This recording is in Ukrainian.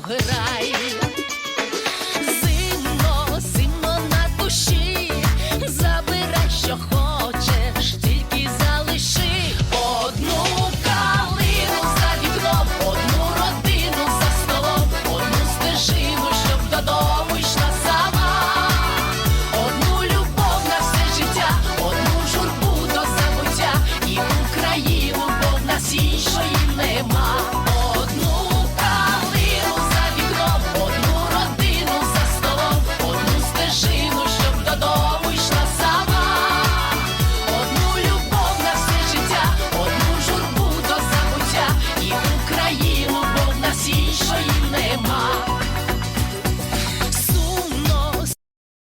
програй. Зимно, зимно на душі, забирай, що хочеш, тільки залиши. Одну калину за вікном, одну родину за столом, одну стежину, щоб додому йшла сама, одну любов на все життя, одну журбу до забуття, і Україну, бо в нема.